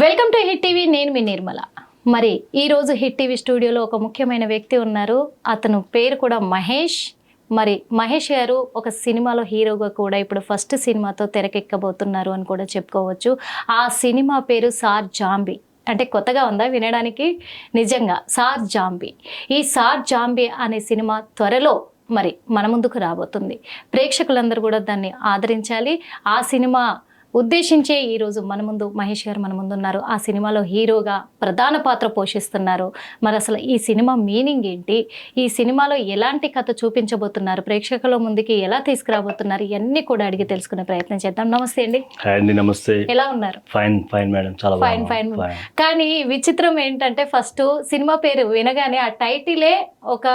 Welcome to hit TV నేను మీ నిర్మల. మరి ఈరోజు హిట్ టీవీ స్టూడియోలో ఒక ముఖ్యమైన వ్యక్తి ఉన్నారు. అతను పేరు కూడా మహేష్. మరి మహేష్ గారు ఒక సినిమాలో హీరోగా కూడా ఇప్పుడు ఫస్ట్ సినిమాతో తెరకెక్కబోతున్నారు అని కూడా చెప్పుకోవచ్చు. ఆ సినిమా పేరు సార్ జాంబీ. అంటే కొత్తగా ఉందా వినడానికి? నిజంగా సార్ జాంబీ. ఈ సార్ జాంబీ అనే సినిమా త్వరలో మరి మన ముందుకు రాబోతుంది. ప్రేక్షకులందరూ కూడా దాన్ని ఆదరించాలి. ఆ సినిమా ఉద్దేశించే ఈరోజు మన ముందు మహేష్ గారు మన ముందు ఉన్నారు ఆ సినిమాలో హీరోగా ప్రధాన పాత్ర పోషిస్తున్నారు. మరి అసలు ఈ సినిమా మీనింగ్ ఏంటి? ఈ సినిమాలో ఎలాంటి కథ చూపించబోతున్నారు? ప్రేక్షకుల ముందుకి ఎలా తీసుకురాబోతున్నారు? ఇవన్నీ కూడా అడిగి తెలుసుకునే ప్రయత్నం చేద్దాం. నమస్తే అండి. నమస్తే. ఎలా ఉన్నారు? Fine fine madam. చాలా ఫైన్. ఫైన్. కానీ విచిత్రం ఏంటంటే ఫస్ట్ సినిమా పేరు వినగానే ఆ టైటిలే ఒక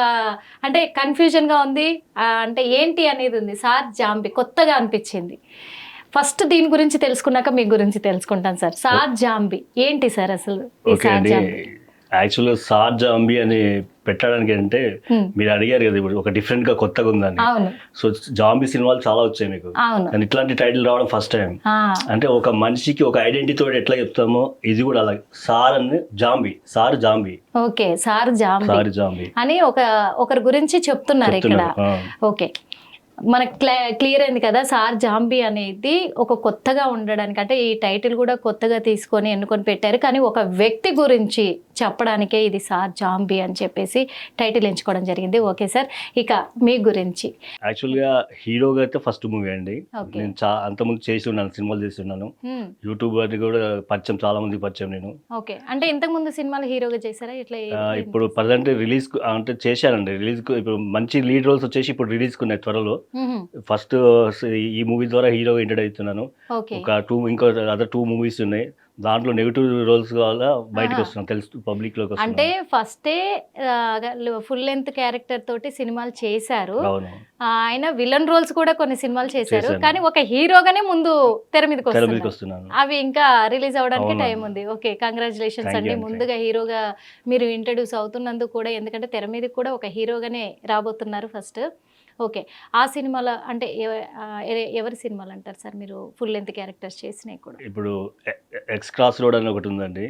అంటే కన్ఫ్యూజన్గా ఉంది. అంటే ఏంటి అనేది ఉంది. సార్ జాంబి కొత్తగా అనిపించింది. ఫస్ట్ దీని గురించి తెలుసుకున్నాక మీ గురించి తెలుసుకుంటాను సార్. Sir zombie. ఏంటి సార్ అసలు యాక్చువల్గా సార్ జాంబీ అని పెట్టడానికి అంటే. మీరు అడిగారు కదా ఇప్పుడు ఒక డిఫరెంట్గా కొత్తగా ఉందని. సో జాంబీ సినిమాలు చాలా వచ్చాయి మీకు. కానీ ఇట్లాంటి టైటిల్ రావడం ఫస్ట్ టైం. అంటే ఒక మనిషికి ఒక ఐడెంటిటీ తోటి ఎట్లా చెప్తామో ఇది కూడా అలా సార్ అని zombie. Sir zombie. Okay. Sir zombie. Sir zombie. అని ఒక ఒకరి గురించి చెప్తున్నారు ఇక్కడ. ఓకే. మనకు క్లా క్లియర్ అయింది కదా సార్ జాంబీ అనేది ఒక కొత్తగా ఉండడానికి అంటే ఈ టైటిల్ కూడా కొత్తగా తీసుకొని ఎన్నుకొని పెట్టారు. కానీ ఒక వ్యక్తి గురించి చెప్పడానికే ఇది సార్ జాంబీ అని చెప్పేసి టైటిల్ ఎంచుకోవడం జరిగింది. ఓకే సార్ ఇక మీ గురించి. యాక్చువల్గా హీరోగా అయితే ఫస్ట్ మూవీ అండి. నేను అంతకుముందు చేసి ఉన్నాను సినిమాలు చేసి ఉన్నాను. హ్మ్, యూట్యూబ్ అది కూడా పరిచయం చాలా మంది పరిచయం నేను. ఓకే. అంటే ఇంతకు ముందు సినిమాలు హీరోగా చేశారా? ఇట్లా? ఇప్పుడు ప్రజెంట్ రిలీజ్ అంటే చేశానండి రిలీజ్ ఇప్పుడు మంచి లీడ్ రోల్స్ వచ్చేసి ఇప్పుడు రిలీజ్ కున్నాయి త్వరలో. ఫస్ట్ ఈ మూవీ ద్వారా హీరో ఎంటర్ అవుతున్నాను. ఒక టూ ఇంకో అదర్ టూ మూవీస్ ఉన్నాయి. దాంట్లో నెగిటివ్ రోల్స్ వల్ల బయటకు ఆహా. వస్తున్నాను తెలుసు పబ్లిక్లోకి అంటే ఫస్టే ఫుల్ లెంత్ క్యారెక్టర్ తోటి సినిమాలు చేశారు. ఆయన విలన్ రోల్స్ కూడా కొన్ని సినిమాలు చేశారు. కానీ ఒక హీరోగానే ముందు తెర మీదకి. వస్తున్నాను. అవి ఇంకా రిలీజ్ అవడానికి. టైం ఉంది. ఓకే కంగ్రాచులేషన్స్ అండి. ముందుగా హీరోగా మీరు ఇంట్రడ్యూస్ అవుతున్నందుకు కూడా ఎందుకంటే తెర మీదకి కూడా ఒక హీరోగానే రాబోతున్నారు ఫస్ట్. ఓకే. ఆ సినిమాలో అంటే ఎవరి సినిమాలు అంటారు సార్? మీరు ఫుల్ లెంత్ క్యారెక్టర్స్ చేసినాయి కూడా. ఇప్పుడు ఎక్స్ క్రాస్ రోడ్ అని ఒకటి ఉందండి.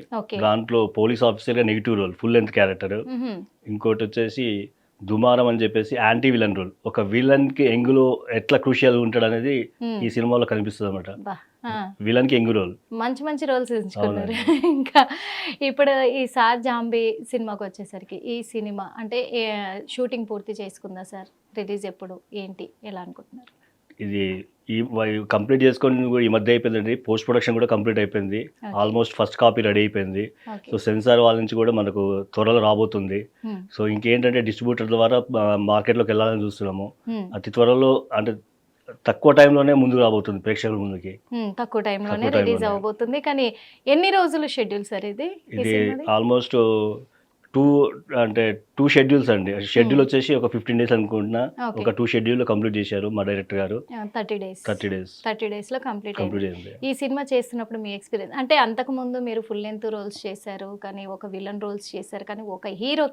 దాంట్లో పోలీస్ ఆఫీసర్గా negative role full length character. ఇంకోటి వచ్చేసి దుమారం అని చెప్పేసి యాంటీ విలన్ రోల్. ఒక విలన్కి ఎంగులో ఎట్లా క్రూషియల్ ఉంటాడు అనేది. ఈ సినిమాలో కనిపిస్తుంది అనమాట. విలన్కి ఎంగు రోల్. మంచి మంచి రోల్స్ ఎంచుకున్నారు ఇంకా ఇప్పుడు ఈ సార్ జాంబీ సినిమాకి వచ్చేసరికి ఈ సినిమా అంటే షూటింగ్ పూర్తి చేసుకుందా సార్? రిలీజ్ ఎప్పుడు? ఏంటి? ఎలా అనుకుంటున్నారు? ఇది ఈ కంప్లీట్ చేసుకొని కూడా ఈ మధ్య అయిపోయిందండి. పోస్ట్ ప్రొడక్షన్ కూడా కంప్లీట్ అయిపోయింది. ఆల్మోస్ట్ ఫస్ట్ కాపీ రెడీ అయిపోయింది. సో సెన్సార్ వాళ్ళ నుంచి కూడా మనకు త్వరలో రాబోతుంది. సో ఇంకేంటంటే డిస్ట్రిబ్యూటర్ ద్వారా మార్కెట్లోకి వెళ్ళాలని చూస్తున్నాము. హ్మ్, అతి త్వరలో అంటే తక్కువ టైంలోనే ముందుకు రాబోతుంది ప్రేక్షకుల ముందుకి. హ్మ్, తక్కువ టైంలోనే రిలీజ్. అవబోతుంది కానీ ఎన్ని రోజులు షెడ్యూల్ సార్ ఇది? ఇది? ఆల్మోస్ట్ టూ అంటే టూ షెడ్యూల్స్ అండి. షెడ్యూల్ వచ్చేసి ఒక ఫిఫ్టీన్ డేస్ అనుకుంటున్నా. ఒక టూ షెడ్యూల్ కంప్లీట్ చేశారు మా డైరెక్టర్ గారు. Thirty days. Thirty days. Thirty డేస్లో కంప్లీట్ కంప్లీట్ అయింది. ఈ సినిమా చేస్తున్నప్పుడు మీ ఎక్స్పీరియన్స్ అంటే అంతకు ముందు మీరు ఫుల్ లెంత్ రోల్స్ చేశారు కానీ ఒక విలన్ రోల్స్ చేశారు కానీ ఒక హీరో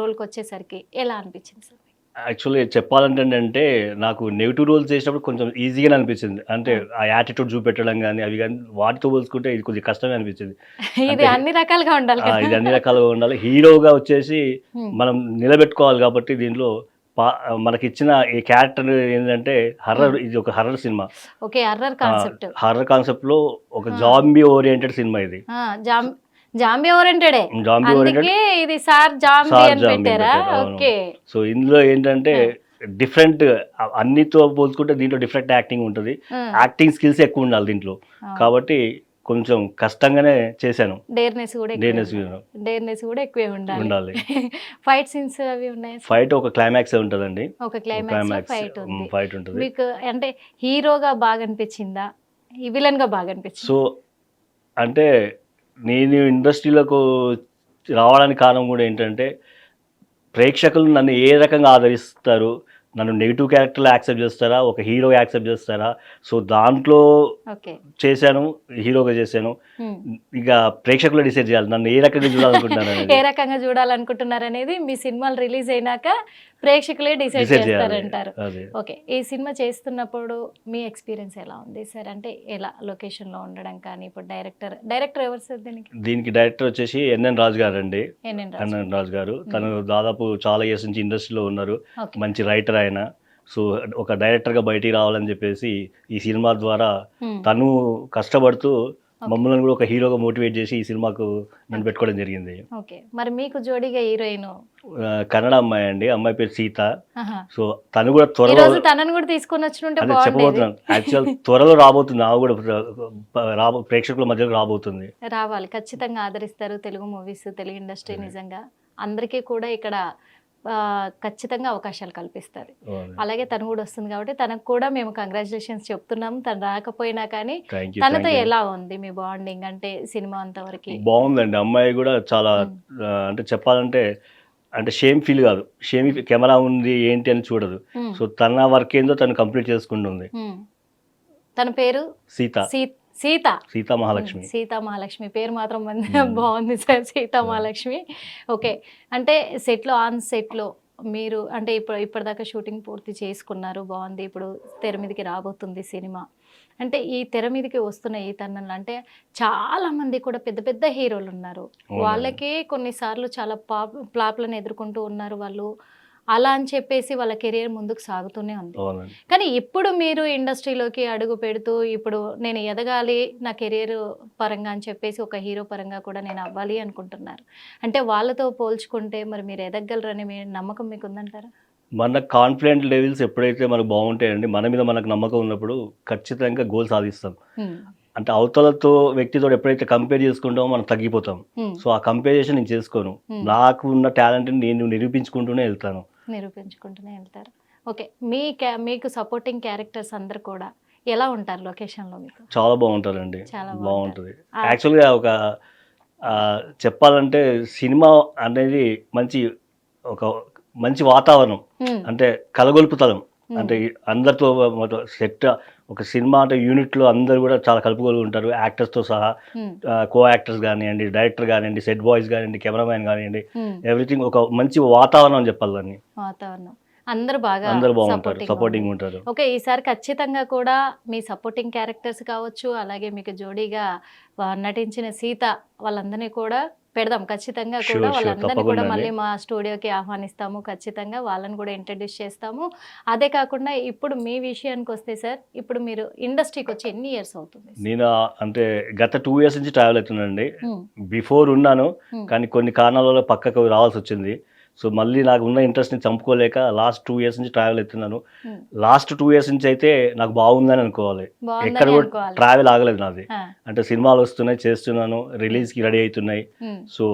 రోల్కి వచ్చేసరికి ఎలా అనిపించింది సార్ యాక్చువల్లీ చెప్పాలంటే ఏంటంటే నాకు నెగిటివ్ రోల్స్ చేసినప్పుడు కొంచెం ఈజీగానే అనిపించింది. అంటే ఆ. యాటిట్యూడ్ చూపెట్టడం కానీ అవి కానీ వాటితో పోల్చుకుంటే ఇది కొద్దిగా కష్టమే అనిపించింది. ఇది అంటే- అన్ని రకాలుగా ఉండాలి ఇది అన్ని రకాలుగా ఉండాలి. హీరోగా వచ్చేసి. మనం నిలబెట్టుకోవాలి కాబట్టి దీంట్లో మనకి ఇచ్చిన ఈ క్యారెక్టర్ ఏంటంటే హర్రర్ ఇది ఒక horror cinema. Okay horror concept. Horror కాన్సెప్ట్లో ఒక. జాంబీ ఓరియంటెడ్ సినిమా ఇది. జాంబీ ఓరియంటెడే జాంబీ అందుకే ఇది సార్ జాంబీ అని పెట్టారా. ఓకే. సో ఇందులో ఏంటంటే డిఫరెంట్ అన్నితో పోల్చుకుంటే దీంట్లో డిఫరెంట్ యాక్టింగ్ ఉంటుంది. యాక్టింగ్ స్కిల్స్ ఎక్కువ ఉండాలి దీంట్లో. కాబట్టి కొంచెం కష్టంగానే చేశాను. డేర్నెస్ కూడా డేనెస్ డేర్నెస్ కూడా. ఎక్కువే ఉండాలి. ఉండాలి. ఫైట్ సీన్స్ అవి ఉన్నాయి ఫైట్ ఒక క్లైమాక్స్ ఉంటుందండి. ఒక క్లైమాక్స్ ఫైట్ ఉంది. ఫైట్ ఉంటుంది. మీకు అంటే హీరోగా బాగా అనిపించిందా? విలన్గా బాగా అనిపించింది? సో అంటే నేను ఇండస్ట్రీలోకి రావడానికి కారణం కూడా ఏంటంటే ప్రేక్షకులు నన్ను ఏ రకంగా ఆదరిస్తారు నన్ను నెగిటివ్ క్యారెక్టర్లో యాక్సెప్ట్ చేస్తారా ఒక హీరో యాక్సెప్ట్ చేస్తారా? సో దాంట్లో చేశాను హీరోగా చేశాను. ఇక ప్రేక్షకులు డిసైడ్ చేయాలి నన్ను ఏ రకంగా చూడాలనుకుంటున్నారు ఏ రకంగా చూడాలనుకుంటున్నారు అనేది మీ సినిమాలు రిలీజ్ అయినాక ప్రేక్షకులే డిసైడ్ చేస్తారంటారు. ఓకే. ఈ సినిమా చేస్తున్నప్పుడు మీ ఎక్స్పీరియన్స్ ఎలా ఉంది? సార్ అంటే ఎలా లొకేషన్లో ఉండడం కానీ ఇప్పుడు డైరెక్టర్ డైరెక్టర్ ఎవరు సార్ దీనికి? దీనికి డైరెక్టర్ వచ్చేసి ఎన్ఎన్ రాజు గారు అండి ఎన్ఎన్ రాజు గారు. తను దాదాపు చాలా ఇయర్స్ నుంచి ఇండస్ట్రీలో ఉన్నారు. మంచి రైటర్ ఆయన. సో ఒక డైరెక్టర్గా బయటికి రావాలని చెప్పేసి ఈ సినిమా ద్వారా Hmm. తను కష్టపడుతూ మమ్మల్ని కూడా ఒక హీరోగా మోటివేట్ చేసి ఈ సినిమాకు నన్ను పెట్టుకోవడం జరిగింది. ఓకే మరి మీకు జోడీగా హీరోయిన్? కన్నడ అమ్మాయి అండి. అమ్మాయి పేరు సీత. సో తను కూడా త్వరలో తనని కూడా తీసుకొని వచ్చినుంటే అదే బాగుండేది. చెప్పబోతున్నాను. యాక్చువల్ త్వరలో రాబోతుంది. ఆమె కూడా రాబో ప్రేక్షకుల మధ్యలో రాబోతుంది. రావాలి. ఖచ్చితంగా ఆదరిస్తారు తెలుగు మూవీస్ తెలుగు ఇండస్ట్రీ నిజంగా. అందరికీ కూడా ఇక్కడ ఖచ్చితంగా అవకాశాలు కల్పిస్తారు. అలాగే తను కూడా వస్తుంది కాబట్టి తనకు కూడా మేము కంగ్రాచులేషన్స్ చెప్తున్నాము తను రాకపోయినా కానీ తనతో ఎలా ఉంది మీ బాండింగ్ అంటే సినిమా అంతవరకు? బాగుందండి. అమ్మాయి కూడా చాలా అంటే చెప్పాలంటే అంటే షేమ్ ఫీల్ కాదు. షేమ్ కెమెరా ఉంది ఏంటి అని చూడదు. సో తన వర్క్ ఏందో తను కంప్లీట్ చేసుకుంటుంది. తన పేరు? సీత. సీ- సీత. సీతా మహాలక్ష్మి. సీతా మహాలక్ష్మి. పేరు మాత్రం బాగుంది సార్ సీతా మహాలక్ష్మి. ఓకే. అంటే సెట్లో ఆన్ సెట్లో మీరు అంటే ఇప్పుడు ఇప్పటిదాకా షూటింగ్ పూర్తి చేసుకున్నారు బాగుంది. ఇప్పుడు తెర మీదకి రాబోతుంది సినిమా. అంటే ఈ తెర మీదకి వస్తున్న ఈ తరుణంలో అంటే చాలా మంది కూడా పెద్ద పెద్ద హీరోలు ఉన్నారు. వాళ్ళకే కొన్నిసార్లు చాలా పాప్ ప్లాప్లను ఎదుర్కొంటూ ఉన్నారు వాళ్ళు. అలా అని చెప్పేసి వాళ్ళ కెరియర్ ముందుకు సాగుతూనే ఉంది. కానీ ఇప్పుడు మీరు ఇండస్ట్రీలోకి అడుగు పెడుతూ ఇప్పుడు నేను ఎదగాలి నా కెరీర్ పరంగా అని చెప్పేసి ఒక హీరో పరంగా కూడా నేను అవ్వాలి అనుకుంటున్నారు. అంటే వాళ్ళతో పోల్చుకుంటే మరి మీరు ఎదగలరని మీ నమ్మకం మీకు ఉందంటారా మన కాన్ఫిడెంట్ లెవెల్స్ ఎప్పుడైతే మనకు బాగుంటాయండి మన మీద మనకు నమ్మకం ఉన్నప్పుడు ఖచ్చితంగా గోల్ సాధిస్తాం. అంటే అవతలతో వ్యక్తితో ఎప్పుడైతే కంపేర్ చేసుకుంటామో మనం తగ్గిపోతాం. సో ఆ కంపేరేషన్ నేను చేసుకోను. నాకు ఉన్న టాలెంట్ని నేను నిరూపించుకుంటూనే వెళ్తాను. నిరూపించుకుంటూనే వెళ్తారు. ఓకే మీ క్యా మీకు సపోర్టింగ్ క్యారెక్టర్స్ అందరు కూడా ఎలా ఉంటారు లొకేషన్లో మీకు? చాలా బాగుంటారండి. చాలా బాగుంటుంది. యాక్చువల్గా ఒక చెప్పాలంటే సినిమా అనేది మంచి ఒక మంచి వాతావరణం. అంటే కలగొలుపుతలం. అంటే అందరితో సెట్ ఒక సినిమా అంటే యూనిట్లో అందరు కూడా చాలా కలుపుగొలు ఉంటారు యాక్టర్స్తో సహా. కో యాక్టర్స్ కానివ్వండి డైరెక్టర్ కానివ్వండి సెట్ బాయ్స్ కానివ్వండి కెమెరామ్యాన్ కానివ్వండి. ఎవ్రీథింగ్ ఒక మంచి వాతావరణం అని చెప్పాలి దాన్ని వాతావరణం అందరు బాగా అందరు బాగుంటారు సపోర్టింగ్. ఉంటారు ఓకే ఈసారి ఖచ్చితంగా కూడా మీ సపోర్టింగ్ క్యారెక్టర్స్ కావచ్చు అలాగే మీకు జోడీగా నటించిన సీత వాళ్ళందరినీ కూడా పెడదాం. ఖచ్చితంగా కూడా వాళ్ళందరినీ కూడా మళ్ళీ. మా స్టూడియోకి ఆహ్వానిస్తాము. ఖచ్చితంగా వాళ్ళని కూడా ఇంట్రడ్యూస్ చేస్తాము. అదే కాకుండా ఇప్పుడు మీ విషయానికి వస్తే సార్ ఇప్పుడు మీరు ఇండస్ట్రీకి వచ్చి ఎన్ని ఇయర్స్ అవుతుంది నేను అంటే గత టూ ఇయర్స్ నుంచి ట్రావెల్ అవుతున్నానండి. బిఫోర్ ఉన్నాను హ్మ్, కానీ కొన్ని కారణాల వల్ల పక్కకు రావాల్సి వచ్చింది. సో మళ్ళీ నాకు ఉన్న ఇంట్రెస్ట్ని చంపుకోలేక లాస్ట్ టూ ఇయర్స్ నుంచి ట్రావెల్ అవుతున్నాను. లాస్ట్ టూ ఇయర్స్ నుంచి అయితే నాకు బాగుందని అనుకోవాలి. ఎక్కడ కూడా ట్రావెల్ ఆగలేదు నాది. అంటే సినిమాలు వస్తున్నాయి చేస్తున్నాను రిలీజ్కి రెడీ అవుతున్నాయి. హ్మ్, so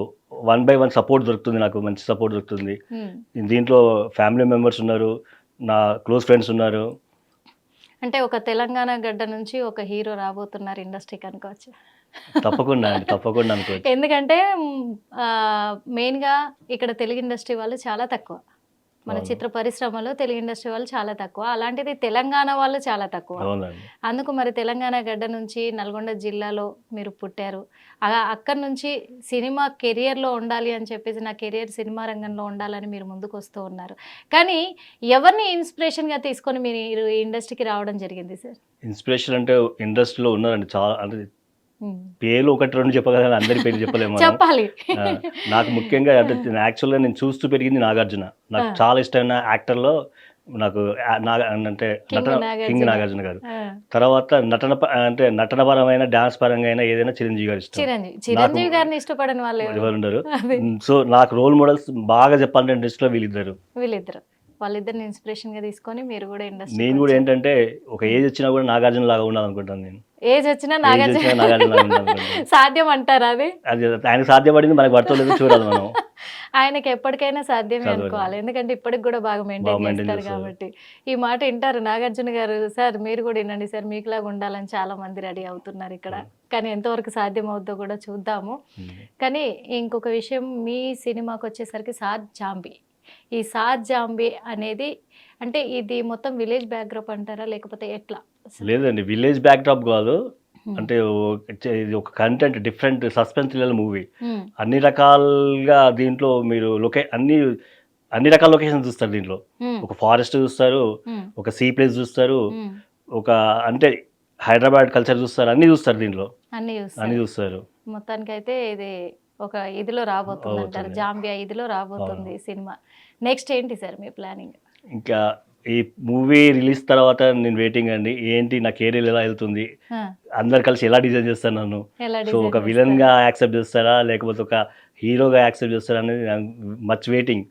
one by one support దొరుకుతుంది నాకు మంచి సపోర్ట్ దొరుకుతుంది. హ్మ్. దీంట్లో ఫ్యామిలీ మెంబర్స్ ఉన్నారు నా క్లోజ్ ఫ్రెండ్స్ ఉన్నారు. అంటే ఒక తెలంగాణ గడ్డ నుంచి ఒక హీరో రాబోతున్నారు ఇండస్ట్రీకి అనుకోవచ్చు. తప్పకుండా అండి తప్పకుండా అనుకోవచ్చు. ఎందుకంటే మెయిన్గా ఇక్కడ తెలుగు ఇండస్ట్రీ వాళ్ళు చాలా తక్కువ. మన. చిత్ర పరిశ్రమలో తెలుగు ఇండస్ట్రీ వాళ్ళు చాలా తక్కువ. అలాంటిది తెలంగాణ వాళ్ళు చాలా తక్కువ. అందుకు మరి తెలంగాణ గడ్డ నుంచి నల్గొండ జిల్లాలో మీరు పుట్టారు. అలా అక్కడి నుంచి సినిమా కెరియర్లో ఉండాలి అని చెప్పేసి నా కెరియర్ సినిమా రంగంలో ఉండాలని మీరు ముందుకు వస్తూ ఉన్నారు. కానీ ఎవరిని ఇన్స్పిరేషన్గా తీసుకొని మీరు ఈ ఇండస్ట్రీకి రావడం జరిగింది సార్? ఇన్స్పిరేషన్ అంటే ఇండస్ట్రీలో ఉన్నారండి చాలా అంటే పేర్లు ఒకటి రెండు చెప్పగలను అందరి పేరు చెప్పలేము. చెప్పాలి. నాకు ముఖ్యంగా అంటే యాక్చువల్గా నేను చూస్తూ పెరిగింది నాగార్జున. నాకు. చాలా ఇష్టమైన యాక్టర్లో నాకు అంటే నటన. కింగ్ నాగార్జున. గారు. తర్వాత నటన అంటే నటన పరమైన డాన్స్ పరంగా అయినా ఏదైనా చిరంజీవి గారు ఇష్టం. చిరంజీవి గారిని ఇష్టపడని వాళ్ళు ఎవరు? ఉండరు సో నాకు రోల్ మోడల్స్ బాగా చెప్పాలంటే ఇండస్ట్రీలో వీళ్ళిద్దరు. వీళ్ళిద్దరు. వాళ్ళిద్దరిని ఇన్స్పిరేషన్గా తీసుకొని మీరు కూడా ఇండస్ట్రీ నేను కూడా ఏంటంటే ఒక ఏజ్ వచ్చినా కూడా నాగార్జున లాగా ఉండాలనుకుంటాను నేను. ఏజ్ వచ్చినా నాగార్జున సాధ్యం అంటారా అది? అది ఆయనకు సాధ్యపడింది మనకు పడుతుందో చూడాలి మనం. ఆయనకి ఎప్పటికైనా సాధ్యమే. అనుకోవాలి. ఎందుకంటే ఇప్పటికి కూడా బాగా మెయింటైన్ చేస్తారు చేస్తారు. కాబట్టి. ఈ మాట వింటారు నాగార్జున గారు. సార్ మీరు కూడా వినండి సార్ మీకులాగా ఉండాలని చాలా మంది రెడీ అవుతున్నారు ఇక్కడ. కానీ ఎంతవరకు సాధ్యం అవుద్దో కూడా చూద్దాము. కానీ ఇంకొక విషయం మీ సినిమాకి వచ్చేసరికి సాద్ జాంబీ. ఈ సాద్ జాంబీ అనేది అంటే ఇది మొత్తం విలేజ్ బ్యాక్డ్రాప్ అంటారా? లేకపోతే ఎట్లా? లేదండి విలేజ్ బ్యాక్ డ్రాప్ కాదు. అంటే ఇది ఒక content different suspense thriller movie. అన్ని రకాలుగా దీంట్లో మీరు లొకే అన్ని అన్ని రకాల లొకేషన్ చూస్తారు దీంట్లో. ఒక ఫారెస్ట్ చూస్తారు ఒక సీ ప్లేస్ చూస్తారు. ఒక అంటే హైదరాబాద్ కల్చర్ చూస్తారు అన్ని చూస్తారు దీంట్లో. అన్ని చూస్తారు. మొత్తానికి అయితే ఇది ఒక ఇదిలో రాబోతుంది. అంటారు. జాంబియా ఇదిలో రాబోతుంది సినిమా. నెక్స్ట్ ఏంటి సార్ మీ ప్లానింగ్? ఇంకా ఈ మూవీ రిలీజ్ తర్వాత నేను వెయిటింగ్ అండి. ఏంటి నా కెరీర్ ఎలా వెళ్తుంది? అందరు కలిసి ఎలా డిజైన్ చేస్తారు నన్ను? సో ఒక విలన్? గా యాక్సెప్ట్ చేస్తారా? లేకపోతే ఒక హీరోగా యాక్సెప్ట్ చేస్తారా అనేది మచ్ వెయిటింగ్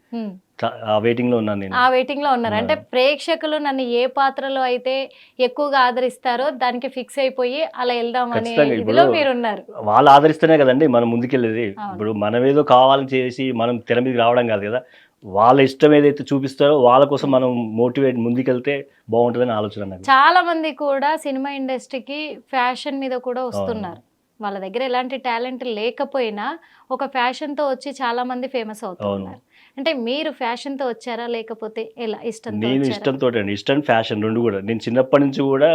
వెయిటింగ్లో ఉన్నాను నేను. ఆ వెయిటింగ్లో ఉన్నారు. అంటే ప్రేక్షకులు నన్ను ఏ పాత్రలో అయితే ఎక్కువగా ఆదరిస్తారో దానికి ఫిక్స్ అయిపోయి అలా వెళ్దాం అనే ఇదిలో మీరు ఉన్నారు వాళ్ళు ఆదరిస్తేనే కదండి మనం ముందుకెళ్ళేది. ఇప్పుడు మనం ఏదో కావాలని చేసి మనం తెర మీదకి రావడం కాదు కదా. వాళ్ళ ఇష్టం ఏదైతే చూపిస్తారో వాళ్ళ కోసం మనం మోటివేట్ ముందుకెళ్తే బాగుంటుందని ఆలోచన చాలా మంది కూడా సినిమా ఇండస్ట్రీకి ఫ్యాషన్ మీద కూడా వస్తున్నారు. వాళ్ళ దగ్గర ఎలాంటి టాలెంట్ లేకపోయినా ఒక ఫ్యాషన్తో వచ్చి చాలా మంది ఫేమస్ అవుతున్నారు అంటే మీరు ఫ్యాషన్తో వచ్చారా? లేకపోతే ఎలా? ఇష్టంతో నేను? ఇష్టంతో అండి. ఇష్టం ఫ్యాషన్ రెండు కూడా. నేను చిన్నప్పటి నుంచి కూడా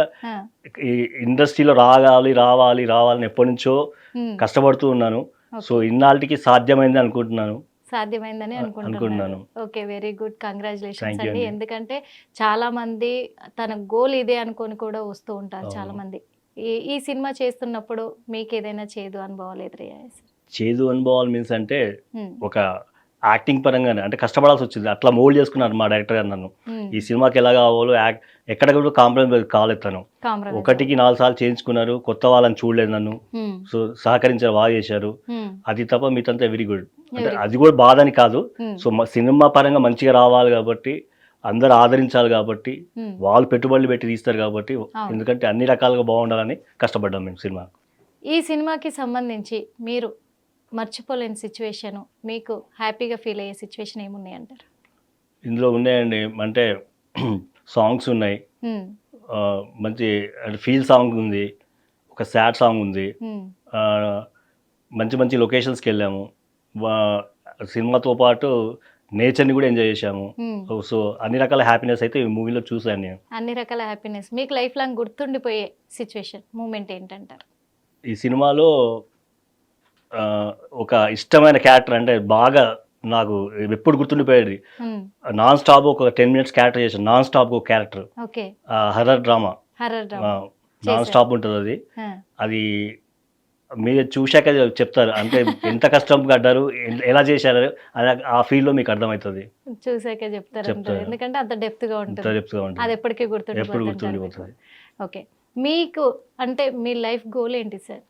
ఈ ఇండస్ట్రీలో రాగాలి రావాలి రావాలని ఎప్పటి నుంచో కష్టపడుతూ ఉన్నాను. సో ఇన్నాళ్ళకి సాధ్యమైంది అనుకుంటున్నాను. సాధ్యమైందని అనుకుంటున్నాను. Okay very good. కంగ్రాచులేషన్స్ అండి. ఎందుకంటే చాలా మంది తన గోల్ ఇదే అనుకొని కూడా వస్తూ ఉంటారు. చాలా మంది ఈ ఈ సినిమా చేస్తున్నప్పుడు మీకు ఏదైనా చేదు అనుభవాలు ఎదురయ్యాయి? చేదు అనుభవాలు మీన్స్ అంటే ఒక యాక్టింగ్ పరంగానే అంటే కష్టపడాల్సి వచ్చింది అట్లా మోల్డ్ చేసుకున్నారు మా డైరెక్టర్ గారు నన్ను. ఈ సినిమాకి ఎలా కావాలో ఎక్కడ కూడా కాంప్రమైజ్ కాలేదు ఒకటికి నాలుగు సార్లు చేయించుకున్నారు కొత్త వాళ్ళని చూడలేదు నన్ను. సో సహకరించారు బాగా చేశారు. అది తప్ప మీతంతా వెరీ గుడ్. అంటే అది కూడా బాధ అని కాదు సో మ- సినిమా పరంగా మంచిగా రావాలి కాబట్టి అందరు ఆదరించాలి కాబట్టి వాళ్ళు పెట్టుబడులు పెట్టి తీస్తారు కాబట్టి ఎందుకంటే అన్ని రకాలుగా బాగుండాలని కష్టపడ్డాం మేము సినిమా ఈ సినిమాకి సంబంధించి మీరు మర్చిపోలేని సిచ్యువేషన్ మీకు హ్యాపీగా ఫీల్ అయ్యే సిచ్యువేషన్ ఏమున్నాయి అంటారు? ఇందులో ఉన్నాయండి. అంటే సాంగ్స్ ఉన్నాయి. మంచి ఫీల్ సాంగ్ ఉంది. ఒక సాడ్ సాంగ్ ఉంది. మంచి మంచి లొకేషన్స్కి వెళ్ళాము. సినిమాతో పాటు నేచర్ని కూడా ఎంజాయ్ చేశాము. సో అన్ని రకాల హ్యాపీనెస్ అయితే ఈ మూవీలో చూశాను నేను. అన్ని రకాల హ్యాపీనెస్ మీకు లైఫ్ లాంగ్ గుర్తుండిపోయే సిచ్యువేషన్ మూమెంట్ ఏంటంటారు? ఈ సినిమాలో ఒక ఇష్టమైన క్యారెక్టర్ అంటే బాగా నాకు ఎప్పుడు గుర్తుండిపోయేది. నాన్ స్టాప్ ఒక టెన్ మినిట్స్ క్యారెక్టర్ చేశాను నాన్ స్టాప్ ఒక character. Horror drama. Non. Stop ఉంటుంది అది. అది మీరు చూశాక చెప్తారు. అంటే ఎంత కష్టం పడ్డారు ఎలా చేశారు అది ఆ ఫీల్డ్లో మీకు అర్థమవుతుంది. చూసాకే చెప్తారు. ఎందుకంటే అంత డెప్త్గా ఉంటుంది. అది ఎప్పటికీ గుర్తుండిపోతుంది. ఓకే. మీకు అంటే మీ లైఫ్ గోల్ ఏంటి సార్?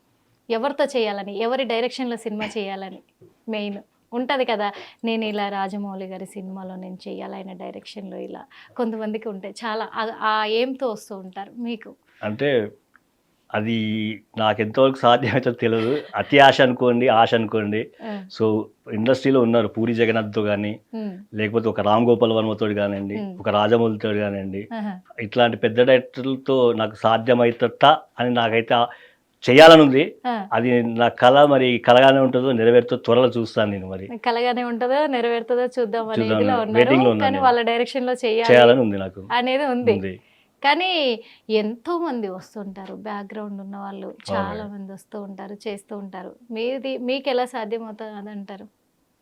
ఎవరితో చేయాలని ఎవరి డైరెక్షన్లో సినిమా చేయాలని మెయిన్ ఉంటుంది కదా. నేను ఇలా రాజమౌళి గారి సినిమాలో నేను చేయాలి ఆయన డైరెక్షన్లో ఇలా కొంతమందికి ఉంటాయి చాలా ఆ- ఏంతో వస్తూ ఉంటారు మీకు? అంటే అది నాకు ఎంతవరకు సాధ్యమవుతుందో తెలియదు అతి ఆశ అనుకోండి ఆశ అనుకోండి. సో ఇండస్ట్రీలో ఉన్నారు పూరి జగన్నాథ్తో కానీ లేకపోతే ఒక రామ్ గోపాల్ వర్మతో కానివ్వండి. ఒక రాజమౌళితో కానివ్వండి ఇట్లాంటి పెద్ద డైరెక్టర్లతో నాకు సాధ్యమవుతుందా అని నాకైతే ఆ- చేయాలని ఉంది ఆ. అది నా కళ మరి కలగానే ఉంటుందో నెరవేరుతో త్వరలో చూస్తాను నేను మరి. కలగానే ఉంటుందో నెరవేరుతుందో చూద్దాం లో కానీ నేను. వాళ్ళ డైరెక్షన్లో చేయాలి చేయాలని ఉంది నాకు. అనేది ఉంది. కానీ ఎంతో మంది వస్తుంటారు బ్యాక్గ్రౌండ్ ఉన్న వాళ్ళు. చాలా మంది వస్తూ ఉంటారు చేస్తూ ఉంటారు. మీది మీకు ఎలా సాధ్యమవుతుంది అంటారు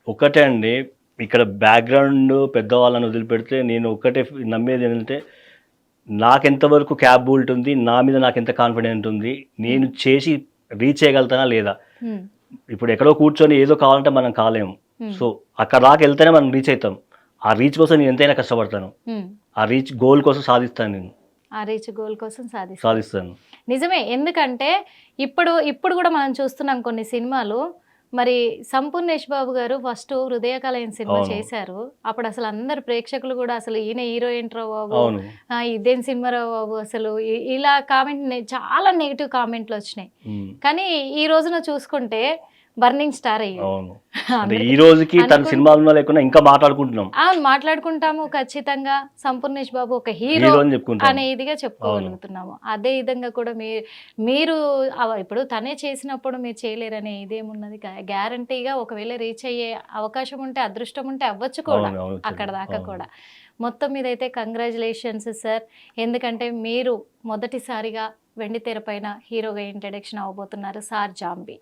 ఒకటే అండి. ఇక్కడ బ్యాక్గ్రౌండ్ పెద్దవాళ్ళని వదిలిపెడితే నేను ఒకటే నమ్మేది ఏంటంటే నాకు ఎంతవరకు క్యాపబిలిటీ ఉంది నా మీద నాకు ఎంత కాన్ఫిడెంట్ ఉంది నేను చేసి రీచ్ చేయగలుగుతానా లేదా? ఉమ్, ఇప్పుడు ఎక్కడో కూర్చొని ఏదో కావాలంటే మనం కాలేము ఉమ్, సో అక్కడ దాకా వెళ్తేనే మనం రీచ్ అవుతాం ఆ రీచ్ కోసం నేను ఎంతైనా కష్టపడతాను. ఆ రీచ్ గోల్ కోసం సాధిస్తాను నేను. ఆ రీచ్ గోల్ కోసం సాధిస్తాను. నిజమే ఎందుకంటే ఇప్పుడు ఇప్పుడు కూడా మనం చూస్తున్నాం కొన్ని సినిమాలు మరి సంపూర్ణేష్ బాబు గారు ఫస్ట్ హృదయకలయం సినిమా. చేశారు. అప్పుడు అసలు అందరు ప్రేక్షకులు కూడా అసలు ఈయన హీరో ఏంట్రా బాబు? ఇదేం సినిమా రా బాబు అసలు? ఇలా కామెంట్ చాలా నెగిటివ్ కామెంట్లు వచ్చినాయి. కానీ ఈ రోజున చూసుకుంటే బర్నింగ్ స్టార్ అయ్యాడు. అవును. అంటే అందరికీ- ఈ రోజుకి తన సినిమాలో లేకుండా ఇంకా మాట్లాడుకుంటున్నాం. అవును మాట్లాడుకుంటాము ఖచ్చితంగా. సంపూర్ణేష్ బాబు ఒక హీరో అని ఇదిగా చెప్పుకోగలుగుతున్నాము. అదే విధంగా కూడా మీరు మీరు ఇప్పుడు తనే చేసినప్పుడు మీరు చేయలేరనే ఇదేమున్నది గ్యారంటీగా ఒకవేళ రీచ్ అయ్యే అవకాశం ఉంటే అదృష్టం ఉంటే అవ్వచ్చు కూడా అక్కడ దాకా. కూడా. మొత్తం మీద అయితే కంగ్రాచులేషన్స్ సార్ ఎందుకంటే మీరు మొదటిసారిగా వెండితెర పైన హీరోగా ఇంట్రడక్షన్ అవ్వబోతున్నారు సార్ జాంబీ.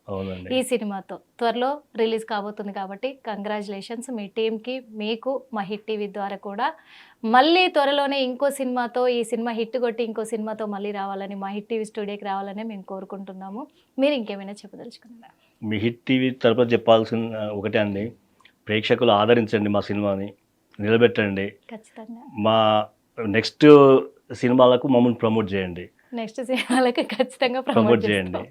ఈ సినిమాతో త్వరలో రిలీజ్ కాబోతుంది కాబట్టి కంగ్రాచులేషన్స్ మీ టీంకి మీకు మా హిట్ టీవీ ద్వారా కూడా. మళ్ళీ త్వరలోనే ఇంకో సినిమాతో ఈ సినిమా హిట్ కొట్టి ఇంకో సినిమాతో మళ్ళీ రావాలని మా హిట్ టీవీ స్టూడియోకి రావాలని మేము కోరుకుంటున్నాము. మీరు ఇంకేమైనా చెప్పదలుచుకున్నారా? మీ హిట్ టీవీ తరపున చెప్పాల్సిన ఒకటే అండి. ప్రేక్షకులు ఆదరించండి మా సినిమాని నిలబెట్టండి. ఖచ్చితంగా. మా నెక్స్ట్ సినిమాలకు మమ్మల్ని ప్రమోట్ చేయండి. నెక్స్ట్ సినిమాలకు ఖచ్చితంగా ప్రమోట్ చేయండి.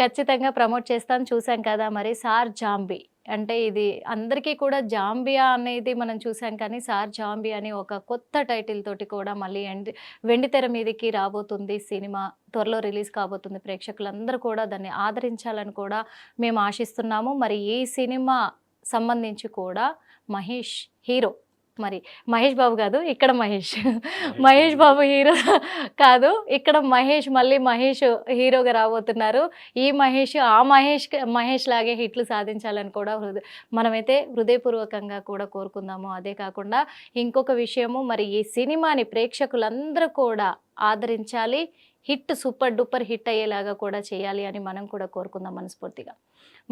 ఖచ్చితంగా ప్రమోట్ చేస్తాం. చూసాం కదా మరి సార్ జాంబీ. అంటే ఇది అందరికీ కూడా జాంబియా అనేది మనం చూసాం కానీ సార్ జాంబీ అని ఒక కొత్త టైటిల్ తోటి కూడా మళ్ళీ ఎండి వెండితెర మీదకి రాబోతుంది సినిమా. త్వరలో రిలీజ్ కాబోతుంది. ప్రేక్షకులందరూ కూడా దాన్ని ఆదరించాలని కూడా మేము ఆశిస్తున్నాము. మరి ఈ సినిమా సంబంధించి కూడా మహేష్ హీరో మరి మహేష్ బాబు కాదు ఇక్కడ మహేష్. మహేష్ బాబు. హీరో కాదు ఇక్కడ మహేష్ మళ్ళీ మహేష్ హీరోగా రాబోతున్నారు. ఈ మహేష్ ఆ మహేష్ మహేష్ లాగే హిట్లు సాధించాలని కూడా హృదయ మనమైతే హృదయపూర్వకంగా కూడా కోరుకుందాము. అదే కాకుండా ఇంకొక విషయము మరి ఈ సినిమాని ప్రేక్షకులందరూ కూడా ఆదరించాలి హిట్ సూపర్ డూపర్ హిట్ అయ్యేలాగా కూడా చేయాలి అని మనం కూడా కోరుకుందాం మనస్ఫూర్తిగా.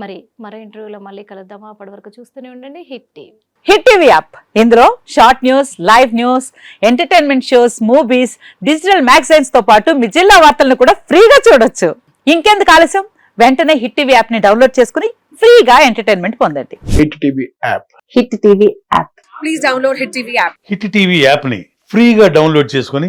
మరి మరో ఇంటర్వ్యూలో మళ్ళీ కలుద్దాము అప్పటి వరకు చూస్తూనే ఉండండి. Hit TV. Hit TV app. ఇందులో short news live news entertainment shows movies digital మ్యాగజైన్స్తో పాటు మీ జిల్లా వార్తలను కూడా ఫ్రీగా చూడొచ్చు. ఇంకెందుకు ఆలస్యం? వెంటనే హిట్ టీవీ యాప్ని డౌన్లోడ్ చేసుకుని ఫ్రీగా ఎంటర్టైన్మెంట్ పొందండి. Hit TV app. Hit TV app. Please download Hit TV app. Hit TV యాప్ని ఫ్రీగా డౌన్లోడ్ చేసుకొని